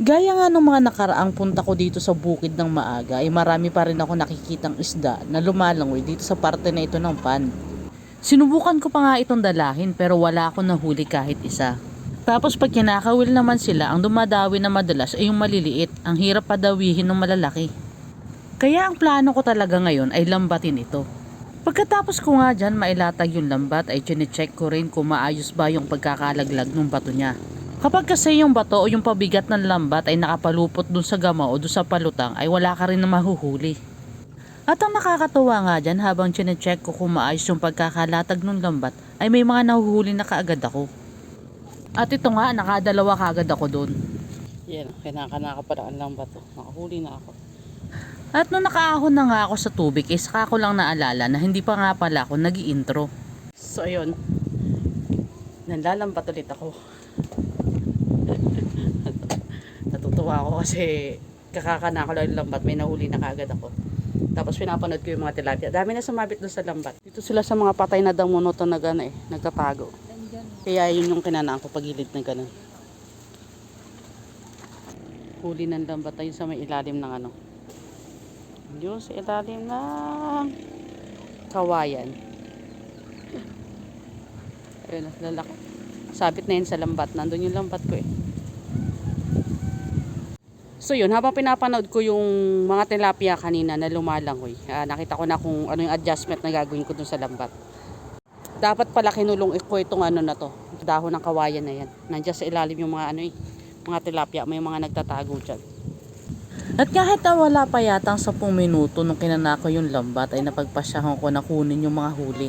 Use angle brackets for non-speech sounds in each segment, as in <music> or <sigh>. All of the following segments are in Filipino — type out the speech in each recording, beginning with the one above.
Gaya nga ng mga nakaraang punta ko dito sa bukid ng maaga ay marami pa rin ako nakikitang isda na lumalangoy dito sa parte na ito ng pan. Sinubukan ko pa nga itong dalahin pero wala akong nahuli kahit isa. Tapos pag kinakawil naman sila, ang dumadawi na madalas ay yung maliliit, ang hirap padawihin ng malalaki. Kaya ang plano ko talaga ngayon ay lambatin ito. Pagkatapos ko nga dyan mailatag yung lambat ay chinecheck ko rin kung maayos ba yung pagkakalaglag ng bato niya. Kapag kasi yung bato o yung pabigat ng lambat ay nakapalupot dun sa gama o dun sa palutang ay wala ka rin na mahuhuli. At ang nakakatuwa nga dyan habang chinecheck ko kung maayos yung pagkakalatag ng lambat ay may mga nahuhuli na kaagad ako. At ito nga, nakadalawa kaagad ako doon. Yan, kinakanaka pala ang lambat. Oh. Nakahuli na ako. At nung nakaahon na nga ako sa tubig, eh saka ko lang naalala na hindi pa nga pala ako nag intro So, ayun. Nanlalambat ulit ako. Natutuwa ako kasi kakakana ko lang lambat. May nahuli na kaagad ako. Tapos pinapanood ko yung mga tilapia. Dami na sumabit doon sa lambat. Dito sila sa mga patay na damunoto na gana eh. Nagtatago. Kaya yun yung kinanaan ko pagilid na ganun. Huli ng lambat ayun sa may ilalim ng ano. Yun sa ilalim ng kawayan. Ayun, lalaki. Sabit na yun sa lambat. Nandun yung lambat ko eh. So yun, habang pinapanood ko yung mga tilapia kanina na lumalangoy, ah, nakita ko na kung ano yung adjustment na gagawin ko dun sa lambat. Dapat pala kinulong ko itong ano na to, dahon ng kawayan na yan. Nandiyan sa ilalim yung mga ano eh, mga tilapia, may mga nagtatago dyan. At kahit na wala pa yatang 10 minuto nung kinanako yung lambat ay napagpasyahan ko na kunin yung mga huli.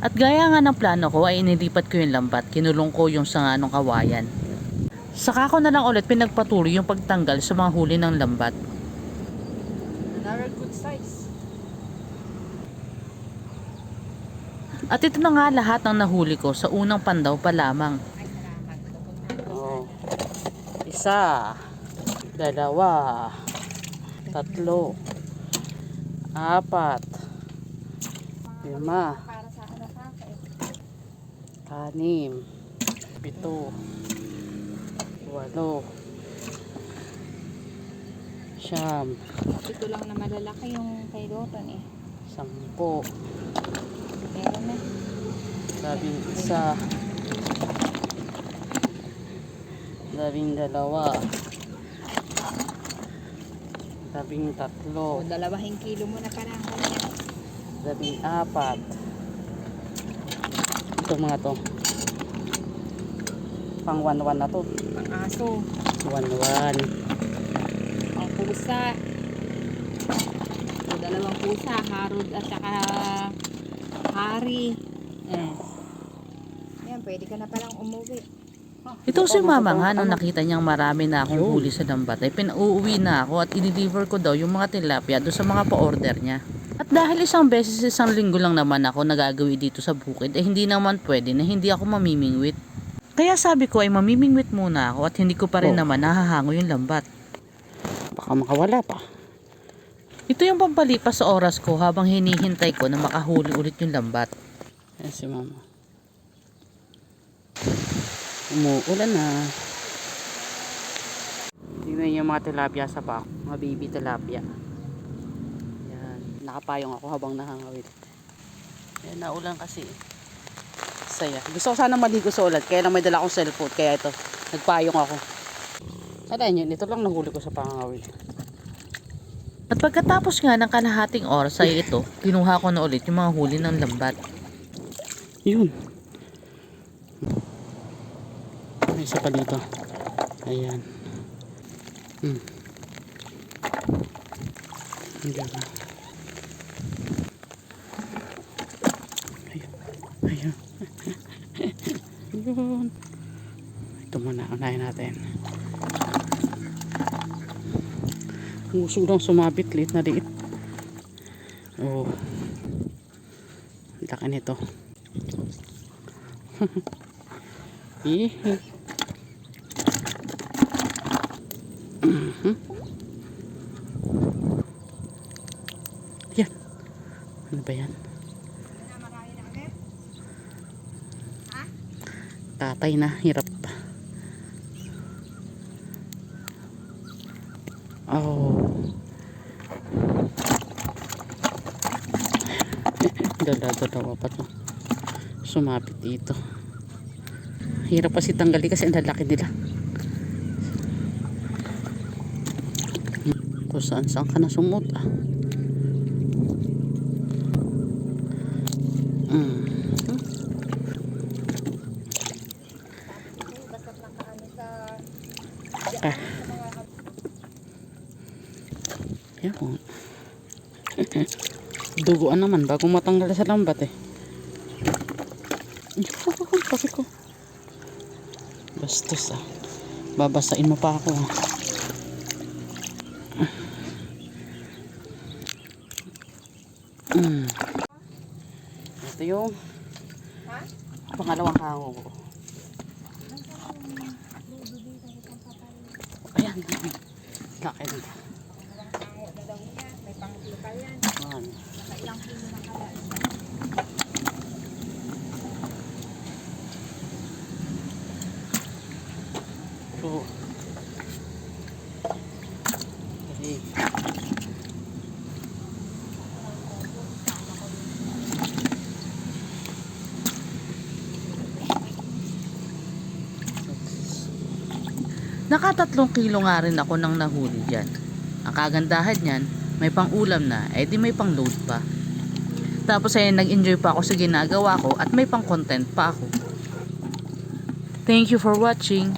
At gaya nga ng plano ko ay inilipat ko yung lambat, kinulong ko yung sanga ng kawayan. Saka ko na lang ulit pinagpatuloy yung pagtanggal sa mga huli ng lambat. Another good size. At ito na nga lahat ng nahuli ko sa unang pandaw pa lamang. Oh. Isa, dalawa, tatlo, apat, lima, anim, pito, walo, siyam, Ito lang na malalaki yung kay Doton eh. sampo, Meron na. labing isa, labing dalawa, labing O, tatlo, dalawahing kilo mo na parang kanya. labing apat. Ito mga to. Pang 1-1 na to. Pang aso, 1-1. pang pusa. O, dalawang pusa, harod at saka hari. Eh. Yan, pwede ka na palang umuwi. Ito si mama nga nung nakita niyang marami na akong huli sa lambat ay pinauuwi na ako at i-deliver ko daw yung mga tilapia doon sa mga pa-order niya. At dahil isang beses isang linggo lang naman ako nagagawi dito sa bukid ay hindi naman pwede na hindi ako mamimingwit. Kaya sabi ko ay mamimingwit muna ako at hindi ko pa rin Oh. naman nahahango yung lambat. Baka makawala pa. Ito yung pampalipas sa oras ko habang hinihintay ko na makahuli ulit yung lambat. Ayan si mama. Umuulan na. Tingnan niyo yung mga tilapia sa bako. Mga baby tilapia. Nakapayong ako habang nahangawit. Yan, naulan kasi. Saya. Gusto ko sana maligo sa ulan. Kaya lang may dala akong cellphone. Kaya ito, nagpayong ako. Alam yun, ito lang nahuli ko sa pangangawit. At pagkatapos nga ng kalahating oras ay ito, kinuha ko na ulit yung mga huli ng lambat. Yun. isa pa dito. Ayan. Hmm. Na. Ayun. Ayun. Ito muna, unahin natin. Ang Gusto lang sumabit, liit na liit. Oh. Laki nito. <laughs> Eh. Mhm. Yan. Ano ba yan? Tatay na, hirap. Oh. <laughs> Dala-dalawa pa to. Sumapit dito. Hirap kasi tanggalin kasi ang lalaki nila. Kung saan saan ka na sumot ah. Mm. Ah. Yan po. Duguan naman bago matanggal sa lambat eh. Yun, pati ko. Bastos ah. Babasain mo pa ako ah. Mm. Ito yung pangalawang hango ko. Ayan. Laki na. Ayan. So, okay. Nakatatlong kilo nga rin ako nang nahuli dyan. Ang kagandahan niyan, may pang ulam na, eh di may pang load pa. Tapos ay nag-enjoy pa ako sa ginagawa ko at may pang content pa ako. Thank you for watching.